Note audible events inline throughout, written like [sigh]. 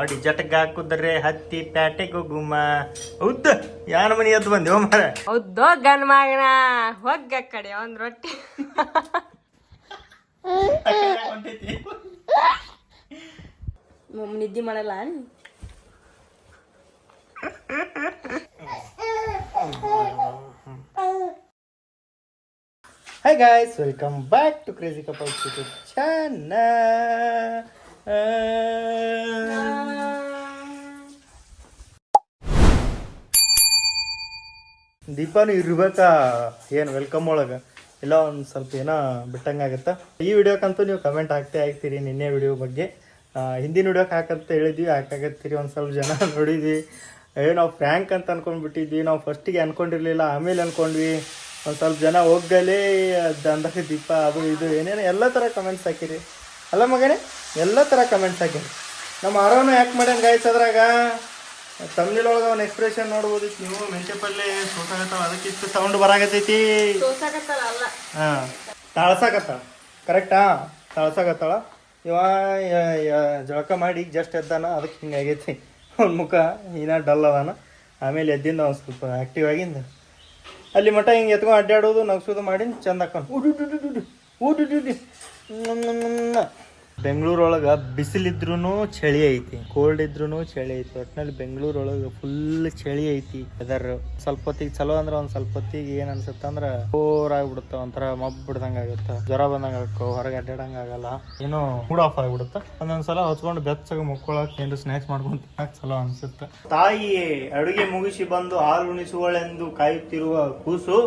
ಅಡಿ ಜಟಕ್ ಹಾಕುದ್ರೆ ಹತ್ತಿ ಪ್ಯಾಟೆಗೆ ಗುಮ್ಮ. ಹೌದ ಯಾರ ಮನಿ ಎದ್ದು ಬಂದೇವ ಮರ ಹೌದೋ ಗನ್ ಮಗನ ಹೋಗ ಕಡೆ ಒಂದ್ ರೊಟ್ಟಿ. ನಿದ್ದೆ ಮಾಡಲ್ಲ? Hi guys welcome back to crazy couple YouTube channel ದೀಪಾನು ಇರ್ಬೇಕಾ? ಏನು ವೆಲ್ಕಮ್ ಒಳಗೆ? ಇಲ್ಲ, ಒಂದು ಸ್ವಲ್ಪ ಏನೋ ಬಿಟ್ಟಂಗಾಗತ್ತೆ ಈ ವಿಡಿಯೋಕ್ಕಂತೂ ನೀವು ಕಮೆಂಟ್ ಹಾಕ್ತೇ ಆಗ್ತೀರಿ ನಿನ್ನೆ ವಿಡಿಯೋ ಬಗ್ಗೆ. ಹಿಂದಿನ ವಿಡಿಯೋಕ್ಕೆ ಹಾಕಂತ ಹೇಳಿದ್ವಿ ಹಾಕಾಗತ್ತೀರಿ ಒಂದು ಸ್ವಲ್ಪ ಜನ [laughs] ನೋಡಿದ್ವಿ. ಏ, ನಾವು ಫ್ರ್ಯಾಂಕ್ ಅಂತ ಅನ್ಕೊಂಡ್ಬಿಟ್ಟಿದ್ವಿ. ನಾವು ಫಸ್ಟಿಗೆ ಅಂದ್ಕೊಂಡಿರಲಿಲ್ಲ ಆಮೇಲೆ ಅನ್ಕೊಂಡ್ವಿ. ಒಂದು ಸ್ವಲ್ಪ ಜನ ಹೋಗಲೇ ಅಂದಾಗ ದೀಪ, ಅದು ಇದು, ಏನೇನೋ ಎಲ್ಲ ಥರ ಕಮೆಂಟ್ಸ್ ಹಾಕಿರಿ. ಅಲ್ಲ ಮಗನೇ ಎಲ್ಲ ಥರ ಕಮೆಂಟ್ಸ್ ಹಾಕ್ಯಾನ. ನಮ್ಮ ಆರೋನ ಯಾಕೆ ಮಾಡ್ಯಾನ ಗಾಯ್ಸ್ ಅದ್ರಾಗ? ತಮಿಳೊಳಗೆ ಒಳಗೆ ಅವ್ನ ಎಕ್ಸ್ಪ್ರೆಷನ್ ನೋಡ್ಬೋದು ನೀವು ಮೆಂತೆ ಪಲ್ಲೆ ಸೋಸಾಗತ್ತಾವ ಅದಕ್ಕೆ ಇಷ್ಟು ಸೌಂಡ್ ಬರಾಗತ್ತೈತಿ ಅಲ್ಲ. ಹಾಂ ತಾಳ್ಸಾಕತ್ತಾಳ ಕರೆಕ್ಟಾ ತಾಳ್ಸಾಕತ್ತಾಳ. ಇವ ಜಳಕ ಮಾಡಿ ಈಗ ಜಸ್ಟ್ ಎದ್ದಾನ ಅದಕ್ಕೆ ಹಿಂಗಾಗೈತಿ ಅವ್ನ ಮುಖ ಇನ್ನ ಡಲ್ ಅದಾನ. ಆಮೇಲೆ ಎದ್ದಿಂದ ಅವ್ನು ಸ್ವಲ್ಪ ಆ್ಯಕ್ಟಿವ್ ಆಗಿಂದ. ಅಲ್ಲಿ ಮಠ ಹಿಂಗೆ ಎತ್ಕೊಂಡು ಅಡ್ಡಾಡೋದು ನಗ್ಸೋದು ಮಾಡಿ ಚಂದ ಹಾಕೊಂಡು. ಊಟ ಊಡು ಬೆಂಗಳೂರೊಳಗೆ ಬಿಸಿಲಿದ್ರೂ ಚಳಿ ಐತಿ ಕೋಲ್ಡ್ ಇದ್ರೂ ಚಳಿ ಐತಿ. ಒಟ್ನಲ್ಲಿ ಬೆಂಗಳೂರೊಳಗೆ ಫುಲ್ ಚಳಿ ಐತಿ ವೆದರ್ ಸ್ವಲ್ಪ ಹೊತ್ತಿಗೆ ಚಲೋ ಅಂದ್ರೆ ಒಂದು ಸ್ವಲ್ಪ ಹೊತ್ತಿಗೆ ಏನು ಅನ್ಸುತ್ತೆ ಅಂದ್ರೆ ಬೋರ್ ಆಗಿಬಿಡುತ್ತೆ, ಒಂಥರ ಮಬ್ ಬಿಡ್ದಂಗೆ ಆಗುತ್ತೆ, ಜ್ವರ ಬಂದಂಗೆ ಆಗುತ್ತೆ, ಹೊರಗೆ ಅಡ್ಡಾಡಂಗೆ ಆಗಲ್ಲ. ಏನೋ ಮೂಡ್ ಆಫ್ ಆಗಿಬಿಡುತ್ತೆ. ಒಂದೊಂದು ಸಲ ಹೊಚ್ಕೊಂಡು ಬೆಚ್ಚಗೆ ಮುಕ್ಕೊಳಕ್ಕೆ ಏನು ಸ್ನ್ಯಾಕ್ಸ್ ಮಾಡ್ಕೊಂಡು ಚಲೋ ಅನ್ಸುತ್ತೆ. ತಾಯಿ ಅಡುಗೆ ಮುಗಿಸಿ ಬಂದು ಹಾಲು ಉಣಿಸುವಳೆಂದು ಕಾಯುತ್ತಿರುವ ಕೂಸು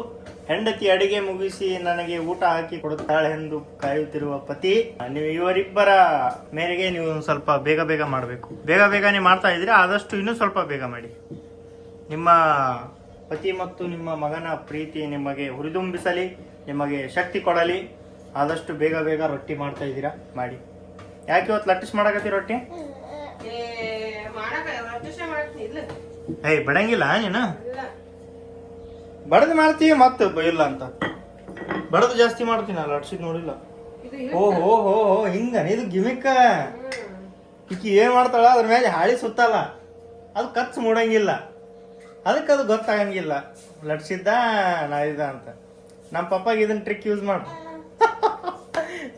ಹೆಂಡತಿ ಅಡಿಗೆ ಮುಗಿಸಿ ನನಗೆ ಊಟ ಹಾಕಿ ಕೊಡುತ್ತಾಳೆಂದು ಕಾಯುತ್ತಿರುವ ಪತಿ ನೀವು ಇವರಿಬ್ಬರ ಮೇರೆಗೆ ನೀವು ಸ್ವಲ್ಪ ಬೇಗ ಬೇಗ ಮಾಡಬೇಕು. ಬೇಗ ಬೇಗನೆ ಮಾಡ್ತಾ ಇದ್ರೆ ಆದಷ್ಟು ಇನ್ನೂ ಸ್ವಲ್ಪ ಬೇಗ ಮಾಡಿ. ನಿಮ್ಮ ಪತಿ ಮತ್ತು ನಿಮ್ಮ ಮಗನ ಪ್ರೀತಿ ನಿಮಗೆ ಹುರಿದುಂಬಿಸಲಿ ನಿಮಗೆ ಶಕ್ತಿ ಕೊಡಲಿ ಆದಷ್ಟು ಬೇಗ ಬೇಗ ರೊಟ್ಟಿ ಮಾಡ್ತಾ ಇದ್ದೀರಾ ಮಾಡಿ. ಯಾಕೆ ಇವತ್ತು ಲಟ್ಟಿಸ್ ಮಾಡಕತ್ತಿ ರೊಟ್ಟಿ? ಏಯ್ ಬಡಂಗಿಲ್ಲ ನೀನು? ಬಡದು ಮಾಡ್ತೀವಿ ಮತ್ತೆ ಇಲ್ಲ ಅಂತ. ಬಡದು ಜಾಸ್ತಿ ಮಾಡ್ತೀನಿ ಅಲ್ಲ ಲಡ್ಸಿದ್ ನೋಡಿಲ್ಲ. ಓ ಹೋ ಹೋ ಹೋ ಹಿಂಗ ಇದು ಗಿಮಿಕ್ಕ. ಈಕಿ ಏನ್ ಮಾಡ್ತಾಳ ಅದ್ರ ಮೇಲೆ ಹಾಳಿ ಸುತ್ತಲ್ಲ. ಅದು ಕಚ್ಚು ಮೂಡಂಗಿಲ್ಲ. ಅದಕ್ಕೆ ಅದು ಗೊತ್ತಾಗಂಗಿಲ್ಲ. ಲಟ್ಸಿದ್ದ ನಾ ಇದ ಅಂತ. ನಮ್ಮ ಪಪ್ಪಾಗ ಇದನ್ನ ಟ್ರಿಕ್ ಯೂಸ್ ಮಾಡು.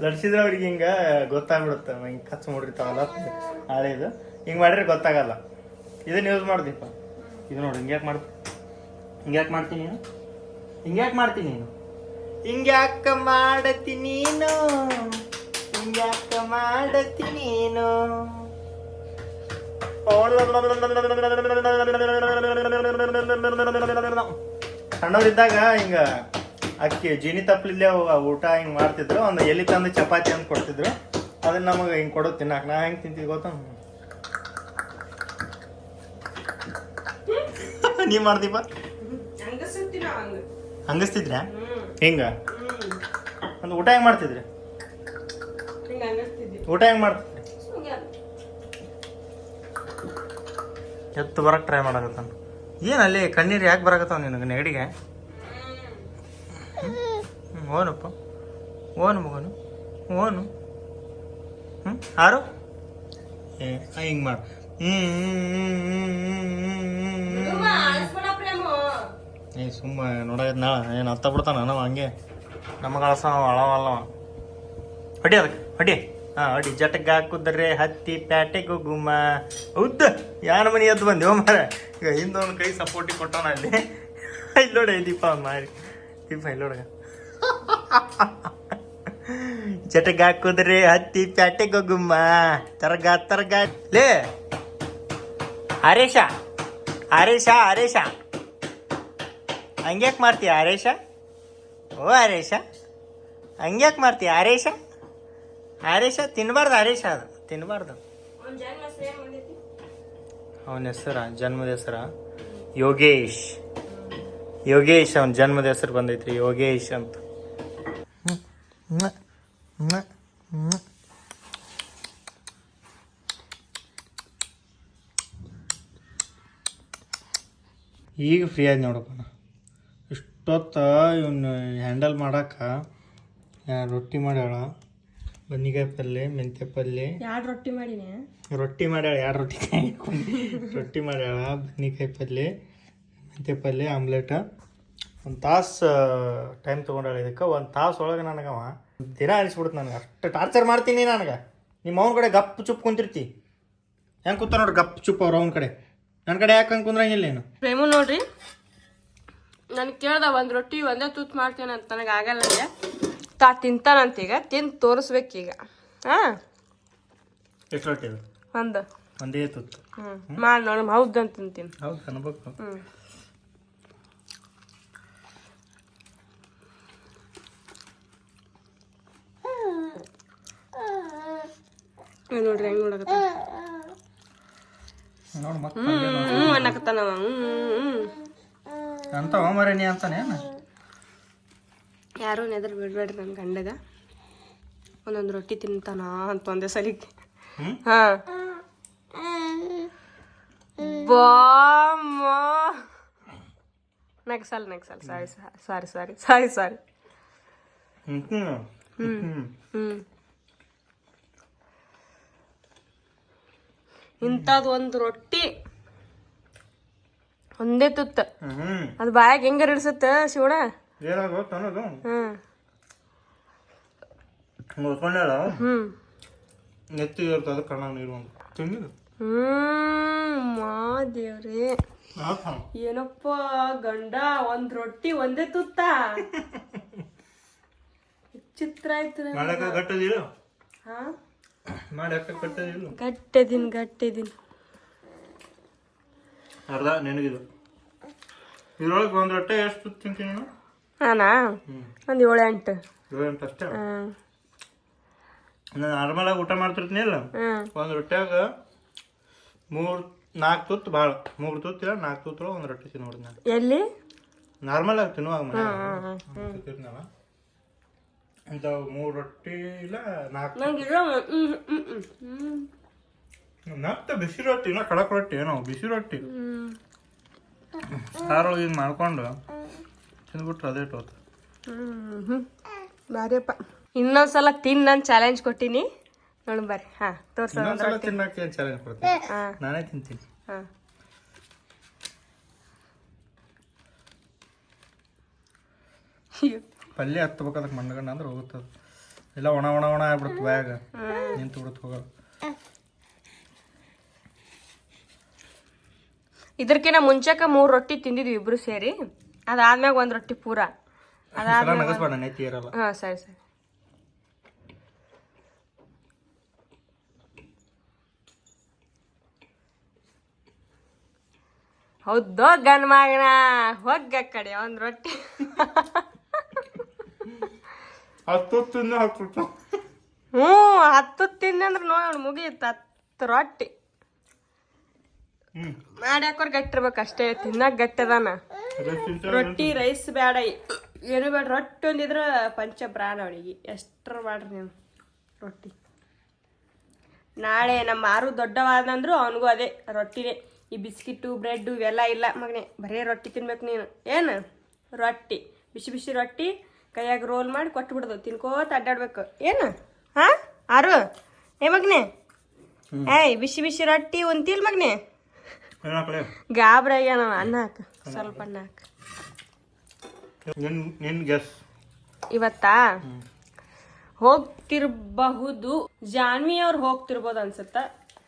ಲಟ್ಸಿದ್ರೆ ಅವ್ರಿಗೆ ಹಿಂಗ ಗೊತ್ತಾಗ್ಬಿಡುತ್ತೆ. ಹಿಂಗೆ ಕಚ್ ಮೂಡಿರ್ತಾವಲ್ಲ ಹಾಳಿದು ಹಿಂಗೆ ಮಾಡಿದ್ರೆ ಗೊತ್ತಾಗಲ್ಲ. ಇದನ್ನ ಯೂಸ್ ಮಾಡ್ದೀಪ. ಇದು ನೋಡಿ ಹಿಂಗ್ಯಾಕೆ ಮಾಡ್ತೀನಿ ಹಿಂಗ್ಯಾಕೆ ಮಾಡ್ತೀನಿ ನೀನು? ಹಿಂಗ್ಯಾಕೆ ಮಾಡ್ತೀನಿ ನೀನು? ಹಿಂಗ್ಯಾಕ ಮಾಡತಿ ನೀನು? ಹಿಂಗ್ಯಾಕ ಮಾಡತಿ ನೀನು? ಸಣ್ಣವ್ರಿದ್ದಾಗ ಹಿಂಗ ಅಕ್ಕಿ ಜೀನಿ ತಪ್ಪಲಿಲ್ಲ ಊಟ ಹಿಂಗೆ ಮಾಡ್ತಿದ್ರು. ಒಂದು ಎಲ್ಲಿ ತಂದು ಚಪಾತಿ ಅಂತ ಕೊಡ್ತಿದ್ರು. ಅದನ್ನ ನಮಗೆ ಹಿಂಗೆ ಕೊಡೋ ತಿನ್ನಾಕ. ನಾ ಹೆಂಗೆ ತಿಂತೀವಿ ಗೊತ್ತಾ? ನೀ ಮಾಡ್ದೀಪ ಹಂಗಸ್ತಿದ್ರ್ಯಾ ಹಿಂಗ ಒಂದು ಊಟ ಹೆಂಗ್ ಮಾಡ್ತಿದ್ರಿ ಊಟ ಹೆಂಗ್ ಮಾಡ್ತಿದ್ರಿ ಎತ್ತು ಬರಕ್ ಟ್ರೈ ಮಾಡಕತ್ತ ಏನ್ ಅಲ್ಲಿ ಕಣ್ಣೀರು ಯಾಕೆ ಬರಕತ್ತಾವ ನಿನಗೆ ನೆಗಡಿಗೆ ಓನಪ್ಪ ಓನು ಮಗನು ಓನು ಹ್ಞೂ ಆರು ಏ ಹಿಂಗೆ ಮಾಡು ಏ, ಸುಮ್ಮ ನೋಡೋದ್ ನಾಳ ಏನು ಹತ್ತ ಬಿಡ್ತಾನ ನಾವು ಹಂಗೆ. ನಮಗೆ ಅಳಸ ಅಳವಲ್ಲವ ಹೊಡಿ ಅದಕ್ಕೆ ಹೊಡಿ. ಹಾಂ, ಹೊಡಿ. ಜಟಕ್ಕೆ ಹಾಕುದ್ರೆ ಹತ್ತಿ ಪ್ಯಾಟೆಗು ಗುಮ್ಮ. ಹೌದ ಯಾರ ಮನೆ ಎದ್ದು ಬಂದೇವ ಮಾರ ಈಗ ಹಿಂದೊಂದು ಕೈ ಸಪೋರ್ಟಿಗೆ ಕೊಟ್ಟವನ ಅಲ್ಲಿ. ಇಲ್ಲಿ ನೋಡಿ, ದೀಪ ಮಾರಿ. ದೀಪ ಇಲ್ಲಿ ನೋಡ. ಜಟಕ್ಕೆ ಹಾಕುದ್ರೆ ಹತ್ತಿ ಪ್ಯಾಟೆಗೂ ಗುಮ್ಮ. ತರಗ ತರಗ. ಲೇ. ಹರೇಶ ಹರೇಶ ಹರೇಶ. ಹಂಗ್ಯಾಕೆ ಮಾಡ್ತೀಯ ಹರೇಶ? ಓ ಹರೇಶ. ಹಂಗ್ಯಾಕೆ ಮಾಡ್ತೀಯ ಆರೇಶ ಆರೇಶ ತಿನ್ನಬಾರ್ದು ಆರೇಶ ಅದು. ತಿನ್ನಬಾರ್ದು ಅವನ ಹೆಸರ ಜನ್ಮದ ಹೆಸರ? ಯೋಗೇಶ್. ಯೋಗೇಶ್ ಅವನ ಜನ್ಮದ ಹೆಸರು ಬಂದೈತ್ರಿ ಯೋಗೇಶ್ ಅಂತ. ಈಗ ಫ್ರೀ ಆಗಿ ನೋಡಪ್ಪ. ಇಷ್ಟೊತ್ತ ಇವನ್ನ ಹ್ಯಾಂಡಲ್ ಮಾಡಕ್ಕೆ ರೊಟ್ಟಿ ಮಾಡ್ಯಾಳ ಬನ್ನಿಕಾಯಿ ಪಲ್ಯ ಮೆಂತ್ಯ ಪಲ್ಯ ಎರಡು ರೊಟ್ಟಿ ಮಾಡೀನಿ? ರೊಟ್ಟಿ ಮಾಡ್ಯಾಳ ಎರಡು ರೊಟ್ಟಿ. ರೊಟ್ಟಿ ಮಾಡ್ಯಾಳ ಬನ್ನಿಕಾಯಿ ಪಲ್ಯ ಮೆಂತ್ಯ ಪಲ್ಯ ಆಮ್ಲೆಟ. ಒಂದು ತಾಸು ಟೈಮ್ ತೊಗೊಂಡಾಳ ಇದಕ್ಕೆ. ಒಂದು ತಾಸು ಒಳಗೆ ನನಗವ ದಿನ ಅನಿಸ್ಬಿಡ್ತು ನನಗೆ. ಅಷ್ಟು ಟಾರ್ಚರ್ ಮಾಡ್ತೀನಿ ನನಗೆ. ನಿಮ್ಮ ಅವ್ನ ಕಡೆ ಗಪ್ ಚುಪ್ ಕುಂತಿರ್ತಿ. ಹೆಂಗೆ ಕೂತ ನೋಡ್ರಿ ಗಪ್ ಚುಪ್ ಅವ್ರ ಅವ್ನ ಕಡೆ. ನನ್ನ ಕಡೆ ಯಾಕೆ ಹಂಗೆ ಕುಂದ್ರಂಗಿಲ್ಲ ಏನು ಪ್ರೇಮು ನೋಡ್ರಿ. ನನ್ ಕೇಳ್ದ ಒಂದು ರೊಟ್ಟಿ ಒಂದೇ ತುತ್ತು ಮಾಡ್ತೀನಿ ಅಂತ ನನಗೆ ಆಗಲ್ಲ ನನಗೆ ತಾ ತಿಂತಾನಂತ ಈಗ ತಿಂದು ತೋರಿಸ್ಬೇಕೀಗ ಹಾ? ಎಷ್ಟು ರೊಟ್ಟಿ ಒಂದು. ಒಂದೇ ತುತ್ತು ಹ್ಞೂ ಮಾಡಿ ನೋಡಿ ಹೌದು ಅಂತ ತಿಂತೀನಿ. ಹೌದು ಅನ್ಬೇಕು ಹ್ಮ್. ಇವ್ ನೋಡ್ರಿ ಹೆಂಗ್ ನೋಡಕತ್ತ ನೋಡಿ ಮತ್ತೆ ಹ್ಞೂ ಅನ್ನಕತ್ತಾನವ ಹ್ಞೂ ಹ್ಮ್. ಅಂತ ಓಮರಣಿ ಯಾರು ನೆದ್ರ ಬಿಡ್ಬೇಡ್ರಿ ನನ್ನ ಗಂಡಗ. ಒಂದೊಂದು ರೊಟ್ಟಿ ತಿಂತಾನ ಅಂತ ಒಂದೇ ಸಲಿಗೆ. ಹ್ಮ್? ಹಾ. ನಗ್ಸಲ್ ಸಾರಿ ಸಾರಿ ಸಾರಿ ಸಾರಿ ಸಾರಿ ಇಂಥದ್ದು ಒಂದು ರೊಟ್ಟಿ ಒಂದೇ ತುತ್ತ. ಅದು ಬಾಯಾಗ ಹೆಂಗಾರ ಇಡ್ಸುತ್ತ ಶಿವಣ ಏನಾಗುತ್ತೆ ಅನ್ನೋದು ಹ್ಮ್ ಮುಳ್ಕೊಂಡಾಳ ಹ್ಮ್. ಇರ್ತದೆ ಕಣ್ಣಾಗ ನೀರು ಒಂದು. ತಿಂದಿದ್ದು ಹ್ಮ್ ಮಾ ದೇವ್ರಿ. ಏನಪ್ಪ ಗಂಡ ಒಂದ್ ರೊಟ್ಟಿ ಒಂದೇ ತುತ್ತ. ಚಿತ್ರ ಆಯ್ತು ನಂಗೆ. ಮಾಡಕ್ಕ ಗಟ್ಟದಿಲ್ಲ? ಹಾ? ಮಾಡಕ್ಕ ಕಟ್ಟದಿಲ್ಲ ಗಟ್ಟಿದೀನಿ ಗಟ್ಟಿದೀನಿ. ಅರ್ಧ ನೆನಗಿದು. ಇದ್ರೊಳಗೆ ಒಂದು ರೊಟ್ಟೆ ಎಷ್ಟು ತಿಂತೀನಿ ನಾನು? ಒಂದ್ ಏಳು ಎಂಟು ಏಳು ಎಂಟು ಅಷ್ಟೇ? ನಾನು ನಾರ್ಮಲಾಗಿ ಊಟ ಮಾಡ್ತಿರ್ತೀನಿ ಇಲ್ಲ? ಒಂದು ರೊಟ್ಟಿಯಾಗ ಮೂರು ನಾಲ್ಕು ತುತ್ತು ಭಾಳ ಮೂರು ತುತ್ತು ಇಲ್ಲ ನಾಲ್ಕು ತುತ್ತು ಒಂದು ರೊಟ್ಟಿ ತಿನ್ನೋದು ನಾನು. ಎಲ್ಲಿ? ನಾರ್ಮಲ್ ಆಗಿ ತಿನ್ನುವಾಗ ಹ್ಮ್ ತಿಂತಿರ್ನಲ್ಲ ಮೂರು ರೊಟ್ಟಿ ಇಲ್ಲ ನಾಲ್ಕು ಮತ್ತೆ ಬಿಸಿ ರೊಟ್ಟಿ ಇಲ್ಲ ಕಡಕ್ ರೊಟ್ಟಿ ಏನೋ ಬಿಸಿ ರೊಟ್ಟಿ. ಹ್ಮ್ ಸಾರೊಳಗೆ ಮಾಡ್ಕೊಂಡು ತಿಂದ್ಬಿಟ್ರೆ ಅದೇ ಟೋತ್. ಹ್ಮ್ ಬಾರಿಯಪ್ಪ. ಇನ್ನೊಂದ್ಸಲ ತಿನ್ ನಾನು ಚಾಲೆಂಜ್ ಕೊಟ್ಟಿನಿ. ನೋಡಿ ಬರ್ರಿ ಹಾ ತೋರ್ಸ ಇನ್ನೊಂದ್ಸಲ ತಿನ್ನಕ್ಕೆ ಏನು ಚಾಲೆಂಜ್ ಕೊಡ್ತೀನಿ? ನಾನೇ ತಿಂತೀನಿ. ಹಾ. ಪಲ್ಯ ಹತ್ಬೇಕಾದಕ್ಕೆ ಮಣ್ಣಗಣ್ಣ ಅಂದ್ರೆ ಹೋಗುತ್ತದು. ಇಲ್ಲ ಒಣ ಒಣ ಒಣ ಆಗ್ಬಿಡುತ್ತೆ ಬ್ಯಾಗ. ನಿಂತು ಬಿಡುತ್ತೆ ಹೋಗೋದು. ಇದಕ್ಕಿಂತ ಮುಂಚೆಕ ಮೂರು ರೊಟ್ಟಿ ತಿಂದಿದ್ವಿ ಇಬ್ರು ಸೇರಿ. ಅದಾದ್ಮ್ಯಾಗ ಒಂದ್ ರೊಟ್ಟಿ ಪೂರ. ಅದಾದ್ಮೇಲೆ ಹಾ ಸರಿ ಸರಿ. ಹೌದೋ ಗನ್ ಮಗನ ಹೋಗ ಕಡೆ ಒಂದ್ ರೊಟ್ಟಿ. ಹತ್ತು ತಿಂದು ಹತ್ತು ಹ್ಞೂ ಹತ್ತು ತಿಂದಂದ್ರೆ ನೋಡಿ ಮುಗಿಯುತ್ತೆ ಹತ್ತು ರೊಟ್ಟಿ. ಹ್ಞೂ ಮಾಡಿ ಹಾಕೋರ್ ಗಟ್ಟಿರ್ಬೇಕು ಅಷ್ಟೇ ತಿನ್ನಕ್ ಗಟ್ಟದಾನ ರೊಟ್ಟಿ ರೈಸ್ ಬೇಡ ಏನು ಬೇಡ ರೊಟ್ಟಿ ಒಂದಿದ್ರ ಪಂಚ ಪ್ರಾಣ ಅವಳಿಗೆ. ಎಷ್ಟರ ಮಾಡ್ರಿ ನೀವು ರೊಟ್ಟಿ. ನಾಳೆ ನಮ್ಮ ಮಾರು ದೊಡ್ಡವಾದಂದ್ರು ಅವನಿಗೂ ಅದೇ ರೊಟ್ಟಿನೇ. ಈ ಬಿಸ್ಕಿಟ್ಟು ಬ್ರೆಡ್ಡು ಇವೆಲ್ಲ ಇಲ್ಲ ಮಗನೇ. ಬರೇ ರೊಟ್ಟಿ ತಿನ್ಬೇಕು ನೀನು. ಏನು? ರೊಟ್ಟಿ. ಬಿಸಿ ಬಿಸಿ ರೊಟ್ಟಿ ಕೈಯಾಗ ರೋಲ್ ಮಾಡಿ ಕೊಟ್ಟು ಬಿಡೋದು ತಿನ್ಕೋತ ಅಡ್ಡಾಡ್ಬೇಕು. ಏನು? ಹಾ? ಆರು? ಏ ಮಗನೇ? ಏಯ್ ಬಿಸಿ ಬಿಸಿ ರೊಟ್ಟಿ ಉಂತಿಲ್ ಮಗನೇ? ಗಾಬ್ರಿ ಆಗ್ಯಾನ. ಅನ್ನ ಹಾಕ ಸ್ವಲ್ಪ ಅನ್ನ ಹಾಕ ಇವತ್ತಾ? ಹೋಗ್ತಿರಬಹುದು. ಜಾನ್ವಿ ಅವ್ರು ಹೋಗ್ತಿರ್ಬೋದು ಅನ್ಸುತ್ತ.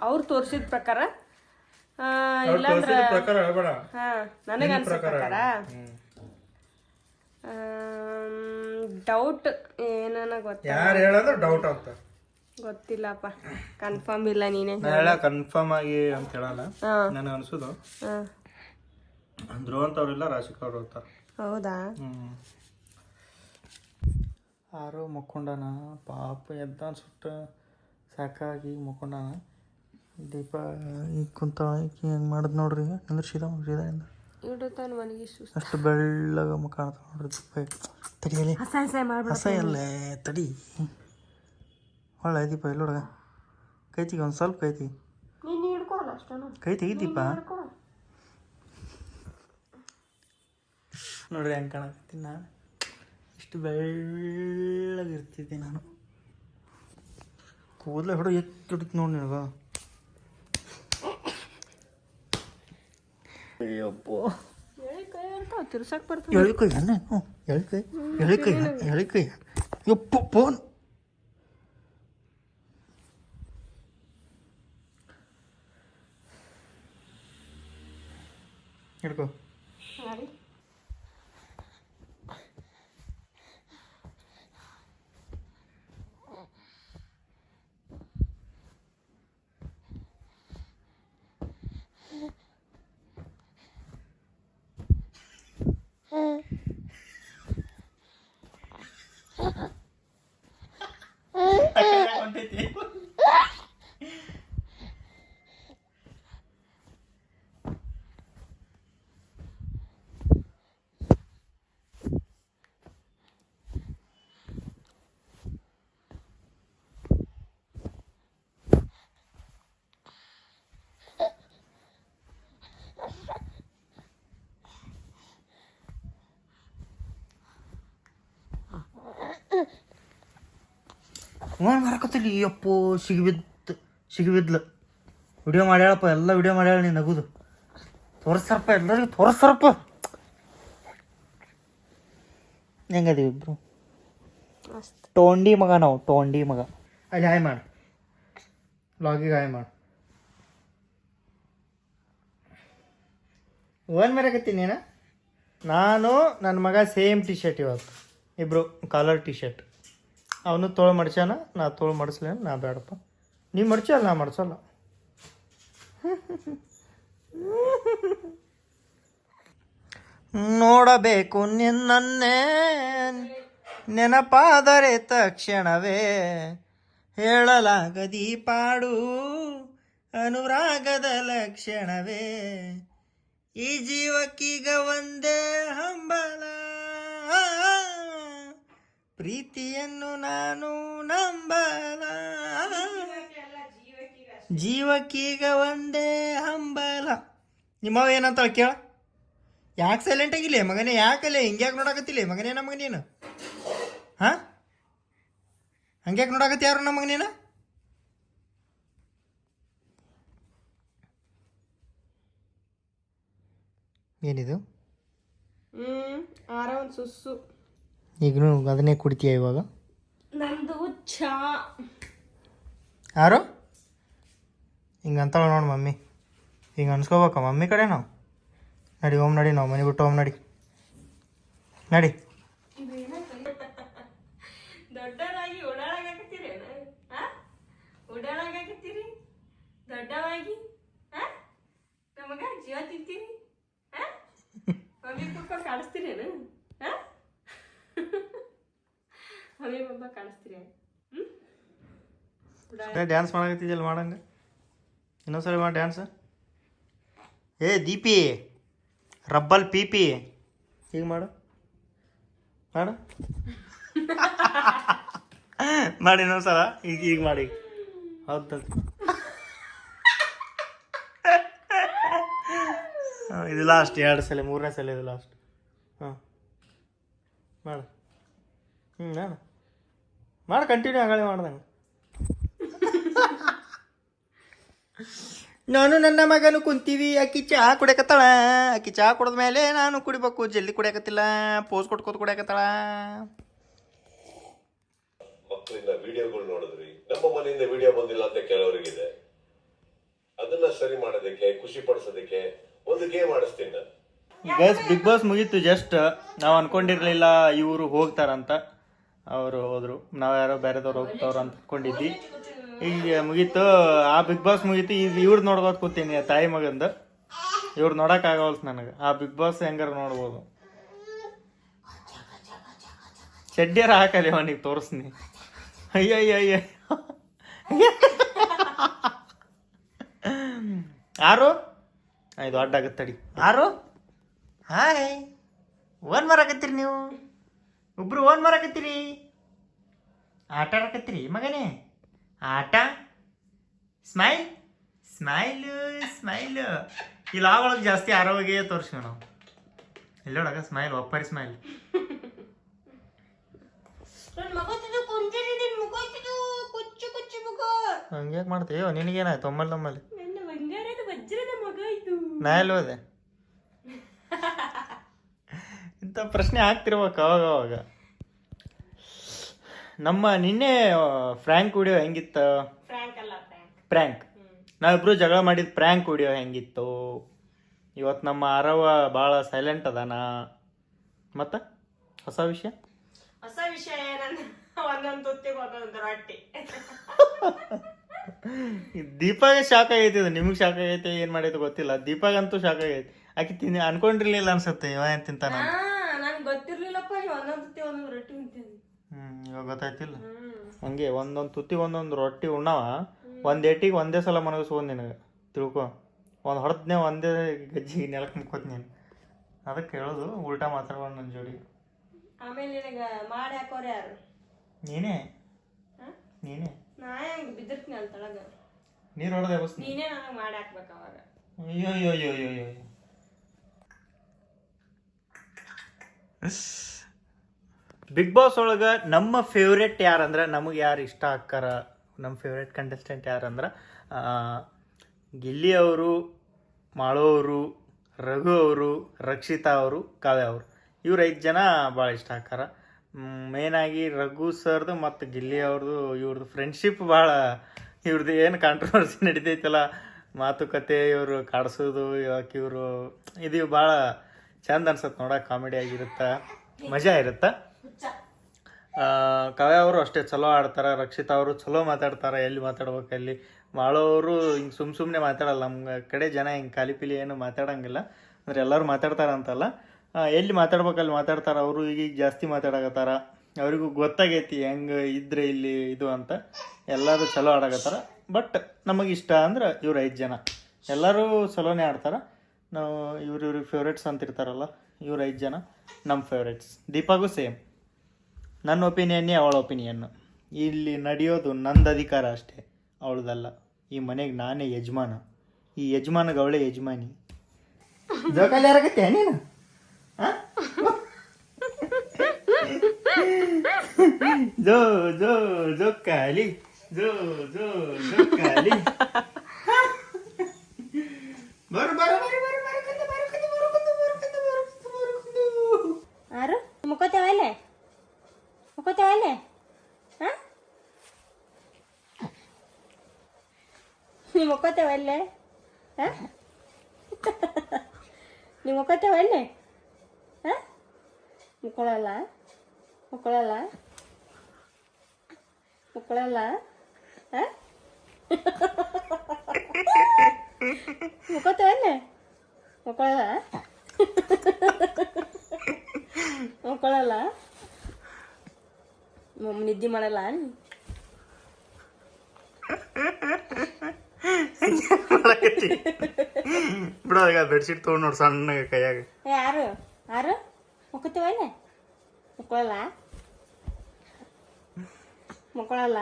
ಅವ್ರು ತೋರಿಸಿದ ಪ್ರಕಾರ. ಇಲ್ಲಾಂದ್ರ ನನಗೆ ಅನ್ಸಿದ ಪ್ರಕಾರ. ಡೌಟ್ ಏನನ ಗೊತ್ತ? ಯಾರು ಹೇಳಂದ್ರೆ ಡೌಟ್ ಅಂತ. ಗೊತ್ತಿಲ್ಲಪ್ಪ. ಕನ್ಫರ್ಮ್ ಇಲ್ಲ ನೀನೇ. ಹೇಳ ಕನ್ಫರ್ಮ್ ಆಗಿ ಅಂತ ಹೇಳಲ್ಲ. ನನಗೆ ಅನ್ಸೋದು. ಹಾ. ಧ್ರುವಂತ ಅವ್ರಿಲ್ಲ ರಾಶಿಕ್ ಅವ್ರು ಅಂತ ಹೌದಾ ಆರು ಮಕ್ಕೊಂಡಾನ ಪಾಪ ಎದ್ದ ಸುಟ್ಟ ಸಾಕಾಗಿ ಮಕ್ಕೊಂಡಾನ ದೀಪ ಈಗ ಕುಂತ ಈಕಿ ಹೆಂಗೆ ಮಾಡಿದ್ ನೋಡ್ರಿ. ಅಂದ್ರೆ ಸೀದಾ ಸೀದಾ ಇಂದ ಇಡತಾನ ಮನೆಗೆ ಅಷ್ಟು ಬೆಳ್ಳಗ ಮುಖ ಕಾಣ್ತಾವ ನೋಡ್ರಿ ದೀಪ. ತಡಿಯಲಿ ಹಸ ಹಸ ಮಾಡ್ಬಿಡ. ಅಲ್ಲೇ ತಡಿ. ಒಳ್ಳೆ ಐತಿಪ್ಪ ಇಲ್ಲ ಹುಡುಗ ಕೈ ತೆಗಿ ಒಂದು ಸ್ವಲ್ಪ ಕೈ ತೆಗಿ ನೀನು ಹಿಡ್ಕೊಲ್ಲ ಕೈ ತೆಗಿತೀಪ್ಪ ದೀಪ ನೋಡ್ರಿ ಹೆಂಗೆ ಕಾಣಕತ್ತೀನಿ ನಾನು. ಇಷ್ಟು ಬೆಳ್ಳಗಿರ್ತಿದ್ದೆ ನಾನು. ಕೂದಲೇ ಹಿಡಿದು ಎತ್ತು ಹಿಡಿತು ನೋಡಿ ನಿನಗ. ಅಯ್ಯಪ್ಪ ಎಳಿಕೈ ಕೈ ಅಂತ ತಿರ್ಸಕ್ ಬರ್ತದೆ. ಎಳಿ ಕೈ ಅನ್ನ ಹ್ಞೂ ಎಳಿ ಕೈ ಎಳಿ ಕೈ ಎಳಿ ಕೈ. ಯಪ್ಪ ಫೋನ್. ಹಿಡ್ಕೋ ಮಾಡಿ ಫೋನ್ ಮಾರಕತ್ತಲಿ ಅಪ್ಪೋ ಸಿಗಿಬಿದ್ದು ಸಿಗಿಬಿದ್ಲು. ವಿಡಿಯೋ ಮಾಡ್ಯಾಳಪ್ಪ ಎಲ್ಲ ವಿಡಿಯೋ ಮಾಡ್ಯಾಳ ನೀನು ನಗುದು. ತೋರಿಸ್ತಾರಪ್ಪ ಎಲ್ಲರಿಗೂ ತೋರಿಸ್ತಾರಪ್ಪ ಹೆಂಗದೀವಿ ಇಬ್ರು? ಟೋಂಡಿ ಮಗ ನಾವು ಟೋಂಡಿ ಮಗ. ಅಲ್ಲಿ ಹಾಯ್ ಮಾಡು. ಲಾಗಿಗೆ ಹಾಯ್ ಮಾಡು. ಓನ್ ಮರಕತ್ತೀನಿ ನೀನು? ನಾನು ನನ್ನ ಮಗ ಸೇಮ್ ಟಿ ಶರ್ಟ್ ಇವತ್ತು. ಇಬ್ಬರು ಕಾಲರ್ ಟಿ ಶರ್ಟ್ ಅವನು ತೋಳು ಮಡ್ಸ್ಯಾನ, ನಾ ತೋಳು ಮಡಿಸ್ಲೇನ, ನಾ ಬೇಡಪ್ಪ ನೀ ಮಡ್ಚಲ್ಲ ನಾ ಮಡ್ಸಲ್ಲ. ನೋಡಬೇಕು ನಿನ್ನನ್ನೇ, ನೆನಪಾದರೆ ತಕ್ಷಣವೇ. ಹೇಳಲಾಗದಿ ಪಾಡು ಅನುರಾಗದ ಲಕ್ಷಣವೇ. ಈ ಜೀವಕ್ಕೀಗ ಒಂದೇ ಹಂಬಲ. ಪ್ರೀತಿಯನ್ನು ನಾನು ನಂಬಲ. ಜೀವಕ್ಕೀಗ ಒಂದೇ ಹಂಬಲ. ನಿಮ್ಮವ ಏನಂತ ಕೇಳ. ಯಾಕೆ ಸೈಲೆಂಟ್ ಆಗಿಲ್ಲ? ಮಗನೇ ಯಾಕಲ್ಲ ಹಿಂಗ್ಯಾಕೆ ನೋಡಕತ್ತಿಲ್ಲ? ಮಗನೇ ನಮಗೆ ನೀನು. ಹಾಂ? ಹಂಗ್ಯಾಕೆ ನೋಡಕತ್ತಿ ಯಾರು ನಮಗೆ ನೀನು? ಏನಿದು? ಆರ ಒಂದ್ ಸುಸ್ಸು. ಈಗಲೂ ಅದನ್ನೇ ಕುಡಿತೀಯ ಇವಾಗ? ನಂದು ಚಾ. ಯಾರು? ಹಿಂಗೆ ಅಂತಾಳೆ ನೋಡಿ ಮಮ್ಮಿ. ಹಿಂಗೆ ಅನ್ಸ್ಕೋಬೇಕ. ಮಮ್ಮಿ ಕಡೆ ನಾವು. ನಡಿ ಓಮ್ ನಡಿ ನಾವು ಮನೆ ಬಿಟ್ಟು ಓಮ್ ನಡಿ. ನಡಿ. [laughs] ದೊಡ್ಡರಾಗಿ ಓಡಾಡಾಗತ್ತೀರಿ ಓಡಾಡಾಗತ್ತೀರಿ ದೊಡ್ಡವಾಗಿ? ನಮಗ ಜೀವ ತಿಂತೀರಿ? ಆ? ಮಮ್ಮಿ ಪಪ್ಪ ಕಾಣಿಸ್ತೀರೇನು ಮಮ್ಮಿ ಪಪ್ಪ ಕಾಣಿಸ್ತೀರಿ ಹ್ಮ್? ಡ್ಯಾನ್ಸ್ ಮಾಡಕತ್ತಿದ್ಯಲ್ಲ ಮಾಡಂಗೆ. ಇನ್ನೊಂದ್ಸರಿ ಮಾಡಿ ಡ್ಯಾನ್ಸ್ ಏ, ದೀಪಿ, ರಬ್ಬಲ್ ಪಿ ಪಿ ಈಗ ಮಾಡು. ಮಾಡು. [laughs] ಮಾಡಿ ಇನ್ನೊಂದ್ಸಲ. ಈಗ ಈಗ ಮಾಡಿ. ಹೌದು ಇದು ಲಾಸ್ಟ್ ಎರಡು ಸಲ, ಮೂರನೇ ಸಲ ಇದು ಲಾಸ್ಟ್ ಹಾಂ. ಮಾಡು. ಹ್ಞೂ ಮಾಡು. ಮಾಡು ಕಂಟಿನ್ಯೂ ಆಗಲೇ ಮಾಡ್ದಂಗೆ. ನಾನು ನನ್ನ ಮಗನು ಕುಂತೀವಿ ಅಕ್ಕಿ ಚಹಾ ಕುಡಿಯಕತ್ತಾಳ. ಅಕ್ಕಿ ಚಹಾ ಕುಡಿದ ಮೇಲೆ ನಾನು ಕುಡಿಬೇಕು ಜಲ್ದಿ ಕುಡಿಯಕತ್ತಿಲ್ಲ ಪೋಸ್ ಕೊಟ್ಕೋತ ಕುಡಿಯಕತ್ತಾಳ. ಮಕ್ಕಳಿಂದ ವಿಡಿಯೋಗಳು ನೋಡಿದ್ರಿ ನಮ್ಮ ಮನೆಯಿಂದ ವಿಡಿಯೋ ಬಂದಿಲ್ಲ ಅಂತ ಕೆಲವರಿಗಿದೆ ಅದನ್ನ ಸರಿ ಮಾಡೋದಕ್ಕೆ ಖುಷಿ ಪಡಿಸೋದಕ್ಕೆ ಒಂದು ಗೇಮ್ ಆಡಿಸ್ತೀನಿ ನಾನು. ಗೈಸ್ ಬಿಗ್ ಬಾಸ್ ಮುಗೀತು ಜಸ್ಟ್ ನಾವು ಅನ್ಕೊಂಡಿರ್ಲಿಲ್ಲ ಇವರು ಹೋಗ್ತಾರಂತ. ಅವರು ಹೋದರು. ನಾವು ಯಾರೋ ಬೇರೆದವ್ರು ಹೋಗ್ತವ್ರು ಅಂತ ಅನ್ಕೊಂಡಿದ್ವಿ. ಈಗ ಮುಗೀತು. ಆ ಬಿಗ್ ಬಾಸ್ ಮುಗೀತು. ಈಗ ಇವ್ರು ನೋಡ್ಬೋದು ಕೂತೀನಿ ತಾಯಿ ಮಗಂದು. ಇವ್ರು ನೋಡೋಕ್ಕಾಗವಲ್ತು ನನಗೆ. ಆ ಬಿಗ್ ಬಾಸ್ ಹೆಂಗಾರ ನೋಡ್ಬೋದು. ಚಡ್ಡಿಯಾರ ಹಾಕಲಿ ಅವನಿಗೆ ತೋರಿಸ್ನಿ. ಅಯ್ಯೋ ಅಯ್ಯ ಅಯ್ಯೋ ಆರು? ಇದು ಅಡ್ಡ ಆಗತ್ತಡಿ ಆರು? ಹಾಯ್. ಓನ್ ಮಾರಾಕತ್ತೀರಿ ನೀವು? ಒಬ್ರು ಓನ್ ಮಾಡಕತ್ತೀರಿ ಆಟ ಆಡಕತ್ತೀರಿ ಮಗನೇ? ಆಟ? ಸ್ಮೈಲ್? Smile smile. ಇಲ್ಲ ಲಾಗೊಳಗೆ ಜಾಸ್ತಿ ಆರೋಗ್ಯ ತೋರಿಸ್ಕೊ ನಾವು ಎಲ್ಲೋಡಾಗ ಸ್ಮೈಲ್ ಒಪ್ಪರಿ ಸ್ಮೈಲ್. ಹಂಗ್ಯಾಕೆ ಮಾಡ್ತೀಯೋ ನಿನಗೇನಾಯ್ತು ಒಮ್ಮಲ್ಲಿ ನಮ್ಮಲ್ಲಿ? ನಾ ಹೋದೆ? [laughs] ಇಂಥ ಪ್ರಶ್ನೆ ಆಗ್ತಿರ್ಬೇಕು ಅವಾಗ ಅವಾಗ. ನಮ್ಮ ನಿನ್ನೆ ಫ್ರ್ಯಾಂಕ್ ವಿಡಿಯೋ ಹೆಂಗಿತ್ತು? ಪ್ರ್ಯಾಂಕ್ ನಾವಿಬ್ರು ಜಗಳ ಮಾಡಿದ ಪ್ರ್ಯಾಂಕ್ ವಿಡಿಯೋ ಹೆಂಗಿತ್ತು? ಇವತ್ತು ನಮ್ಮ ಅರವ ಭಾಳ ಸೈಲೆಂಟ್ ಅದಾನ. ಮತ್ತು? ಹೊಸ ವಿಷಯ? ಹೊಸ ವಿಷಯ ಒಂದೊಂದು ತುತ್ತಿಗೆ ಒಂದೊಂದು ರೊಟ್ಟಿ. ದೀಪಾಗ ಶಾಕ್ ಆಗೈತಿ ಇದು. ನಿಮಗೆ ಶಾಕ್ ಆಗೈತೆ ಏನು ಮಾಡೈತೆ ಗೊತ್ತಿಲ್ಲ. ದೀಪಾಗಂತೂ ಶಾಕ್ ಆಗೈತಿ. ಆಕೆ ತಿನ್ ಅನ್ಕೊಂಡಿರ್ಲಿಲ್ಲ ಅನ್ಸುತ್ತೆ ಇವ ಏನು ತಿಂತಾನ ಹಾ ನನ್ಗೆ ಗೊತ್ತಿರ್ಲಿಲ್ಲಪ್ಪ ನೀವು ಒಂದೊಂದು ತುತ್ತಿ ಒಂದೊಂದು ರೊಟ್ಟಿ ಉಣ್ತೀನಿ ಹ್ಮ್ ಇವಾಗ ಗೊತ್ತಾಯ್ತಿಲ್ಲ. ಹಂಗೆ ಒಂದೊಂದು ತುತ್ತಿ ಒಂದೊಂದು ರೊಟ್ಟಿ ಉಣ್ಣವ ಒಂದು ಏಟಿಗೆ ಒಂದೇ ಸಲ ಮನಗಿಸ್ಬೋದು ನಿನಗೆ ತಿಳ್ಕೊ. ಒಂದು ಹೊಡೆದ್ನೆ ಒಂದೇ ಗಜ್ಜಿಗೆ ನೆಲಕ್ಕೆ ಮುಕ್ಕೋತ್ ನೀನು. ಅದಕ್ಕೆ ಹೇಳೋದು ಉಲ್ಟಾ ಮಾತಾಡ್ಬಾರ್ದು ನನ್ನ ಜೋಡಿ. ಆಮೇಲೆ ನಿನಗೆ ಮಾಡಿ ಹಾಕೋರು ಯಾರು? ನೀನೇ? ನೀನೇ? ನಾ ಹೆಂಗ್ ಬಿದ್ದಿರ್ತೀನಿ ಅಲ್ಲಿ ತಳಗ. ನೀರು ಹೊಡೆದೆ ಬಸ್ ನೀನೇ. ನನಗೆ ಮಾಡಿ ಹಾಕ್ಬೇಕು ಅವಾಗ. ಅಯ್ಯೋ ಅಯ್ಯೋ ಅಯ್ಯೋ ಅಯ್ಯೋ ಅಯ್ಯೋ. ಬಿಗ್ ಬಾಸ್ ಒಳಗೆ ನಮ್ಮ ಫೇವ್ರೆಟ್ ಯಾರಂದ್ರೆ ನಮಗೆ ಯಾರು ಇಷ್ಟ ಆಕ್ಕಾರ ನಮ್ಮ ಫೇವ್ರೆಟ್ ಕಂಟೆಸ್ಟೆಂಟ್ ಯಾರಂದ್ರೆ ಗಿಲ್ಲಿ ಅವರು ಮಾಳೋರು ರಘು ಅವರು, ರಕ್ಷಿತಾ ಅವರು, ಕಾವ್ಯ ಅವರು. ಇವ್ರು ಐದು ಜನ ಭಾಳ ಇಷ್ಟ ಆಕ್ಕಾರ ಮೇನಾಗಿ ರಘು ಸರ್ದು ಮತ್ತು ಗಿಲ್ಲಿ ಅವ್ರದ್ದು ಇವ್ರದ್ದು ಫ್ರೆಂಡ್ಶಿಪ್ ಭಾಳ ಇವ್ರದ್ದು ಏನು ಕಾಂಟ್ರವರ್ಸಿ ನಡೀತೈತಲ್ಲ, ಮಾತುಕತೆ ಇವರು ಕಾಡಿಸೋದು ಇವರು, ಇದು ಭಾಳ ಚಂದ ಅನ್ಸತ್ ನೋಡಕ್ಕೆ ಕಾಮಿಡಿ ಆಗಿರುತ್ತೆ? ಮಜಾ ಇರುತ್ತೆ? ಕವ್ಯ ಅವರು ಅಷ್ಟೇ ಚಲೋ ಆಡ್ತಾರೆ ರಕ್ಷಿತಾ ಅವರು ಚಲೋ ಮಾತಾಡ್ತಾರೆ ಎಲ್ಲಿ ಮಾತಾಡ್ಬೇಕು ಅಲ್ಲಿ ಮಾಡೋರು ಹಿಂಗೆ ಸುಮ್ ಸುಮ್ಮನೆ ಮಾತಾಡಲ್ಲ ನಮ್ಮ ಕಡೆ ಜನ ಹಿಂಗೆ ಖಾಲಿ ಪಿಲಿ ಏನು ಮಾತಾಡಂಗಿಲ್ಲ. ಅಂದ್ರೆ ಎಲ್ಲರೂ ಮಾತಾಡ್ತಾರೆ ಅಂತಲ್ಲ. ಎಲ್ಲಿ ಮಾತಾಡ್ಬೇಕಲ್ಲಿ ಮಾತಾಡ್ತಾರೆ ಅವರು ಈಗ ಈಗ ಜಾಸ್ತಿ ಮಾತಾಡಕತ್ತಾರ. ಅವರಿಗೂ ಗೊತ್ತಾಗೈತಿ ಹೆಂಗೆ ಇದ್ರೆ ಇಲ್ಲಿ ಇದು ಅಂತ. ಎಲ್ಲರೂ ಚಲೋ ಆಡಕತ್ತಾರ. ಬಟ್ ನಮಗೆ ಇಷ್ಟ ಅಂದ್ರೆ ಇವ್ರು ಐದು ಜನ. ಎಲ್ಲರೂ ಚಲೋನೇ ಆಡ್ತಾರೆ. ನಾವು ಇವ್ರು ಇವ್ರಿಗೆ ಫೇವ್ರೇಟ್ಸ್ ಅಂತ ಇರ್ತಾರಲ್ಲ ಇವ್ರು ಐದು ಜನ ನಮ್ಮ ಫೇವ್ರೇಟ್ಸ್ ದೀಪಾಗೂ ಸೇಮ್ ನನ್ನ ಒಪಿನಿಯನ್ನೇ ಅವಳ ಒಪಿನಿಯನ್ನು ಇಲ್ಲಿ ನಡೆಯೋದು ನಂದು ಅಧಿಕಾರ ಅಷ್ಟೇ, ಅವಳದಲ್ಲ. ಈ ಮನೆಗೆ ನಾನೇ ಯಜಮಾನ. ಈ ಯಜಮಾನಗೆ ಅವಳೇ ಯಜಮಾನಿ. ಜೋಕಾಲಿ ಯಾರಾಗತ್ತೆ ನೀನು? ಜೋ ಜೋ, ಜೋಕಾಲಿ, ಜೋ ಜೋ, ಜೋಕಾಲಿ. ಬರು ಬರು. ఒక్కతే వాళ్ళే ఒక్కతే వాళ్ళే ನೀವು ಒಕ್ಕತ್ತೇವ ಅಲ್ಲೇ ಹಾಂ ನೀವು ಒಕ್ಕತ್ತೇವ ಅಲ್ಲೇ ಹಾಂ ಮುಕ್ಕೊಳ್ಳಲ್ಲ ಮುಕ್ಕೊಳ್ಳಲ್ಲ ಮುಕ್ಕೊಳ್ಳಲ್ಲ ಹಾಂ ಮುಕ್ಕೋತೇವ ಅಲ್ಲೇ ಮುಕ್ಕೊಳ್ಳಲ್ಲ ನೋಡ್ಕೊಳಲ್ಲ? ನಿದ್ದೆ ಮಾಡಲ್ಲ? ಬಿಡ ಈಗ ಬೆಡ್ಶೀಟ್ ತೊಗೊಂಡು ನೋಡಿ ಸಣ್ಣಗೆ ಕೈಯಾಗ. ಯಾರು ಯಾರು ಮುಕ್ಕತ್ತೀವ ಮುಕ್ಕೊಳಲ್ಲ? ಮುಕ್ಕೊಳ್ಳಲ್ಲ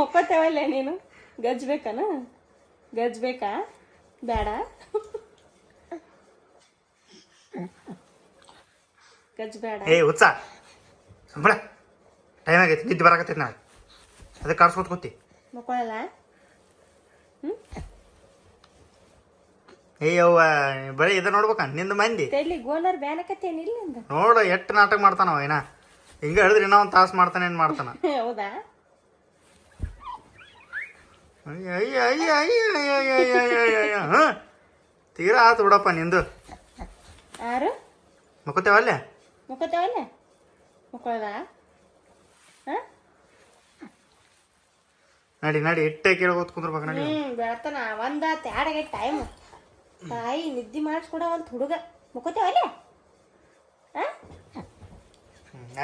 ಮುಕ್ಕೊಳ್ಳಲ್ಲ ನೀನು ಗಜ್ಜ ನೀನು? ಗಜ್ಬೇಕಾನ ಗಜ್ಬೇಕಾ ಬೇಡ. ಗಜ್ ಬೇಡ ಏ ಉತ್ಸ ಸಂಬಳ. ಟೈಮ್ ಆಗೈತಿ. ನಿದ್ದೆ ಬರಾಕತ್ತೈತಿ ನಾಳೆ. ಅದಕ್ಕೆ ಕಾಡ್ಸ್ಕೊತ ಕೂತಿ. ಮುಕ್ಕೊಳ್ಳಲ್ಲ ಏ ಯವ್ವ ಬರೀ ಇದು ನೋಡ್ಬೇಕ? ನಿಂದ ಮಂದಿ. ತೈಲಿ ಗೋಲರ್ ಬ್ಯಾನಕತ್ತೇನಿಲ್ಲ ಅಂದ ನೋಡು ಎಷ್ಟು ನಾಟಕ ಮಾಡ್ತಾನವ ಏನ ಹಿಂಗ ಹೇಳಿದ್ರೆ ಇನ್ನೂ ಒಂದು ತಾಸು ಮಾಡ್ತಾನೆ ಏನು ಮಾಡ್ತಾನ? [laughs] ಹೌದಾ? ಅಯ್ಯ ಅಯ್ಯ ಅಯ್ಯ ಅಯ್ಯ ಅಯ್ಯ ಅಯ್ಯ ಅಯ್ಯ ಅಯ್ಯ ಹಾಂ ತೀರಾ ಆತು ಬಿಡಪ್ಪ ನಿಂದು ಯಾರು? ಮುಕ್ಕೋತೇವಲ್ಲೇ ಮುಕ್ಕೋತೇವಲ್ಲ ಮುಕ್ಕೊಳ್ಳಲ್ಲ ಹಾಂ? ನಡಿ ನಡಿ ಇಟ್ಟೆ ಕೇಳ್ಕೊತ ಕುಂದ್ರಬೇಕು ನಡಿ. ಹ್ಮ್ ಬೆಳತನ ಒಂದ ತ್ಯಾಡಗೆ ಟೈಮ್ ತಾಯಿ ನಿದ್ದೆ ಮಾಡಿಸ್ಕೊಡ ಒಂದು ಹುಡುಗ. ಮುಕ್ಕೋತೇವಲ್ಲ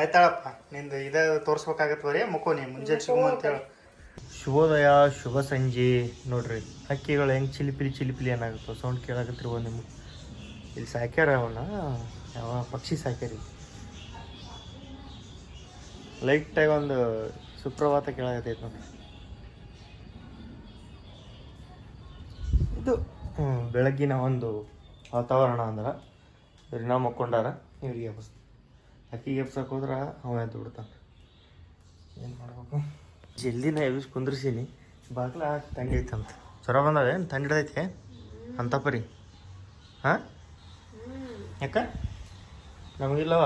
ಆಯ್ತಾಳಪ್ಪ ನಿಂದು ಇದ ತೋರಿಸ್ಬೇಕಾಗತ್ತೆ ಬರೀ ಮುಕ್ಕೋ ನೀ ಮುಂಜಾನೆ ಸಿಗು ಅಂತೇಳಿ ಶುಭೋದಯ ಶುಭ ಸಂಜೆ ನೋಡ್ರಿ. ಹಕ್ಕಿಗಳು ಹೆಂಗೆ ಚಿಲಿಪಿಲಿ ಚಿಲಿಪಿಲಿ ಏನಾಗುತ್ತೋ ಸೌಂಡ್ ಕೇಳಾಕತ್ತಿರ್ಬೋದು ನಿಮ್ಗೆ. ಇಲ್ಲಿ ಸಾಕ್ಯಾರ ಅವನ್ನ ಯಾವ ಪಕ್ಷಿ ಸಾಕ್ಯಾರಿ? ಲೈಟಾಗಿ ಒಂದು ಸುಪ್ರಭಾತ ಕೇಳಾಗತ್ತೆ ನೋಡಿ ಇದು ಬೆಳಗ್ಗಿನ ಒಂದು ವಾತಾವರಣ ಅಂದ್ರೆ ಇವ್ರು ನಾವು ಮಕ್ಕೊಂಡಾರ ಇವ್ರಿಗೆ ಎಬ್ಸ್ ಅಕ್ಕಿಗೆ ಎಬ್ಸಕ್ಕೆ ಹೋದ್ರೆ ಅವ ಎದ್ದು ಬಿಡ್ತಾನೆ. ಏನು ಮಾಡ್ಬೇಕು? ಜಲ್ದಿನ ಎಬ್ಬಿಸಿ ಕುಂದ್ರಿಸೀನಿ. ಬಾಗ್ಲ ತಂಡಿ ಐತಂತ. ಜ್ವರ ಬಂದಾವೆ ಏನು? ತಂಡಿ ಹಿಡ್ದೈತೆ? ಅಂತ ಪರಿ ಹಾಂ? ಯಾಕ? ನಮಗಿಲ್ಲವ.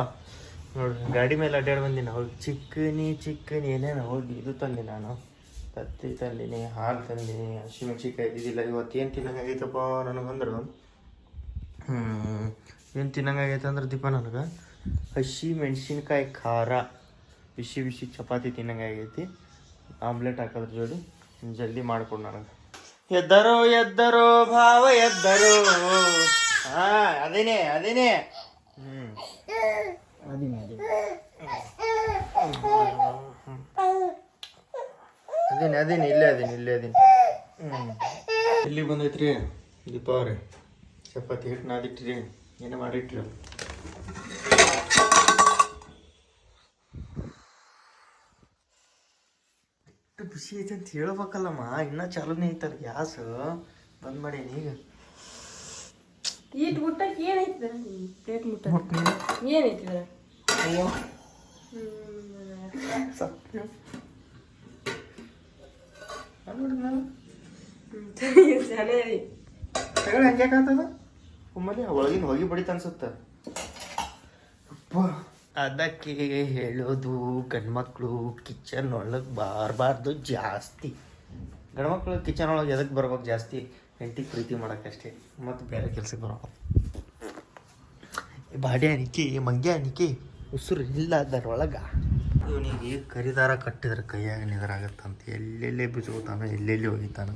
ನೋಡ್ರಿ ಗಾಡಿ ಮೇಲೆ ಅಡ್ಡಾಡಿ ಬಂದಿನ. ಹೋಗಿ, ಚಿಕ್ಕನಿ ಚಿಕ್ಕನಿ, ಏನೇನು ಹೋಗಿ ಇದು ತಂದಿ ನಾನು. ತತ್ತಿ ತಂದಿನಿ, ಹಾಲು ತಂದಿನಿ ಹಸಿಮೆಣ್ಸಿಕಾಯಿ ಇದ್ದಿದ್ದಿಲ್ಲ. ಇವತ್ತು ಏನು ತಿನ್ನಂಗಾಗೈತಪ್ಪ ನನಗಂದ್ರೆ? ಏನು ತಿನ್ನಂಗಾಗೈತೆ ಅಂದ್ರೆ ದೀಪ ನನಗೆ? ಹಸಿ ಮೆಣಸಿನ್ಕಾಯಿ ಖಾರ. ಬಿಸಿ ಬಿಸಿ ಚಪಾತಿ ತಿನ್ನಂಗಾಗೈತಿ ಆಮ್ಲೆಟ್ ಹಾಕೋದ್ರ ಜೋಡಿ, ಜಲ್ದಿ ಮಾಡ್ಕೊಡು ನನಗೆ. ಎದ್ದರೋ ಎದ್ದರೋ, ಭಾವ ಎದ್ದರೋ. ಹಾ ಅದೇನೆ ಅದೇನೆ. ಹ್ಞೂ ಅದೇನೆ ಅದೇನೆ ಅದೇನೆ ಇಲ್ಲೇ ಅದೇನೆ ಇಲ್ಲೇ ಅದೇನೆ. ಹ್ಞೂ ಇಲ್ಲಿ ಬಂದೈತ್ರಿ? ದೀಪ ಅವ್ರೆ ಚಪಾತಿ ಹಿಟ್ಟು ನಾದಿಟ್ಟಿರಿ ಏನು ಮಾಡಿಟ್ರಿ ಎಷ್ಟು ಬಿಸಿ ಐತೆ ಅಂತ ಹೇಳ್ಬೇಕಲ್ಲಮ್ಮ. ಇನ್ನೂ ಚಾಲೂನೇ ಐತಲ್ಲ ಗ್ಯಾಸ್. ಬಂದ್ ಮಾಡೇನಿ ಈಗ. ಈಟ್ ಮುಟ್ಟಕ್ಕೆ ಪ್ಲೇಟ್ ತಗೊಳ್ಳಿ ಹಂಗೆ ಒಮ್ಮಲ್ಲಿ ಒಳಗಿನ ಹೋಗಿ ಬಡಿತ ಅನ್ಸುತ್ತ. ಅದಕ್ಕೆ ಹೇಳೋದು ಗಂಡ್ಮಕ್ಳು ಕಿಚನ್ ಒಳಗೆ ಬಾರ್ಬಾರ್ದು ಜಾಸ್ತಿ. ಗಂಡ್ಮಕ್ಳು ಕಿಚನ್ ಒಳಗೆ ಎದಕ್ಕೆ ಬರ್ಬೇಕು ಜಾಸ್ತಿ? ಹೆಂಡತಿ ಪ್ರೀತಿ ಮಾಡೋಕ್ಕಷ್ಟೇ ಮತ್ತು ಬೇರೆ ಕೆಲಸಕ್ಕೆ ಬರೋ ಬಾಡಿ ಅನಿಕೆ ಮಂಗೆ ಅನಿಕೆ, ಉಸಿರು ಇಲ್ಲ ಅದರೊಳಗೆ. ಇವನಿಗೆ ಕರಿದಾರ ಕಟ್ಟಿದ್ರೆ ಕೈಯಾಗ ನಿದ್ರಾಗತ್ತಂತ ಎಲ್ಲೆಲ್ಲೇ ಬಿಚ್ಕೋತಾನ, ಎಲ್ಲೆಲ್ಲಿ ಹೋಗಿತಾನ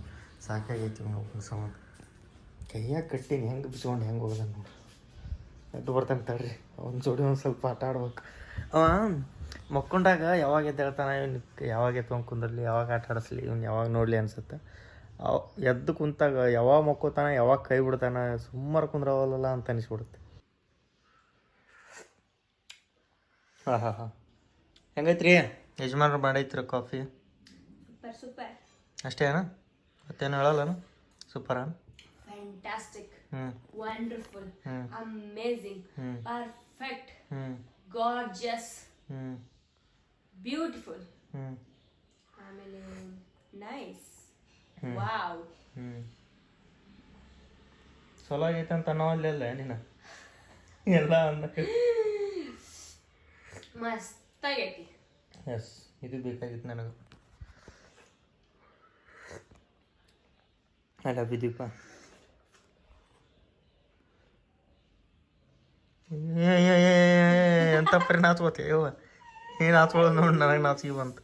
ಸಾಕಾಗೈತಿ ಇವನು ಸಂಬಂಧ ಕೈಯಾಗ ಕಟ್ಟಿನಿ, ಹೆಂಗೆ ಬಿಚ್ಕೊಂಡು ಹೆಂಗೆ ಹೋಗದ ನೋಡಿ. ಎದ್ದು ಬರ್ತಾನೆ ತಡ್ರಿ ಅವ್ನ ಜೋಡಿ ಒಂದು ಸ್ವಲ್ಪ ಆಟ ಆಡ್ಬೇಕು. ಅವ ಮಕ್ಕೊಂಡಾಗ ಯಾವಾಗ ಎದ್ದೇಳ್ತಾನೆ, ಇವ್ನು ಯಾವಾಗ ಎತ್ಕೊಂಡು ಕುಂದ್ರಲಿ, ಯಾವಾಗ ಆಟ ಆಡಿಸ್ಲಿ, ಇವ್ನು ಯಾವಾಗ ನೋಡಲಿ ಅನ್ಸುತ್ತೆ. ಅವ್ ಎದ್ದು ಕುಂತಾಗ ಯಾವಾಗ ಮಕ್ಕೋತಾನ ಯಾವಾಗ ಕೈ ಬಿಡ್ತಾನ ಸುಮ್ಮನೆ ಕುಂದ್ರವಲ್ಲ ಅಂತ ಅನಿಸ್ಬಿಡುತ್ತೆ. ಹಾಂ ಹಾಂ ಹಾಂ. ಹೆಂಗೈತ್ರಿ? ಯಜಮಾನ್ರು ಮಾಡೈತ್ರಿ ಕಾಫಿ? ಅಷ್ಟೇನಾ? ಮತ್ತೇನು ಹೇಳಲ್ಲನು? ಸೂಪರ್ ಫ್ಯಾಂಟಾಸ್ಟಿಕ್ ಹ್ಞೂ ವಂಡರ್ಫುಲ್ ಹ್ಞೂ ಪರ್ಫೆಕ್ಟ್ ಗಾರ್ಜಿಯಸ್ ಬ್ಯೂಟಿಫುಲ್ ಹ್ಞೂ ಆಮೇಲೆ ನೈಸ್. ವಾವ್. ಹ್ಮ್. ಚಲೋ ಆಗೈತೆ ಅಂತ ಅನ್ನೋಲ್ಲ ನೀನು [laughs] ಎಲ್ಲ ಅಂದ ಮಸ್ತಾಗೈತಿ. ಎಸ್ ಇದು ಬೇಕಾಗಿತ್ತು ನನಗೆ. ಅಲ್ಲ ಏ ಎಂತ ಪರಿ ನಾಚ್ಕೋತಿ ಯವ್ವ ಏನು ನಾಚ್ಕೊಳ್ಳೋದು ನೋಡಿ ನನಗೆ ನಾಚಿಗೆ ಬಂತು.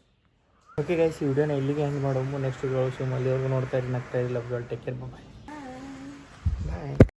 ಓಕೆ ಗೈಸ್ ಈ ವಿಡಿಯೋನ ಇಲ್ಲಿಗೆ ಹೆಂಗೆ ಮಾಡೋಮು. ನೆಕ್ಸ್ಟ್ ವಿಡಿಯೋ ಅಲ್ಲಿ ಅವ್ರಿಗೂ ನೋಡ್ತಾ ಇರಿ. ನಗ್ತಾ ಇರಿ. Love take care bye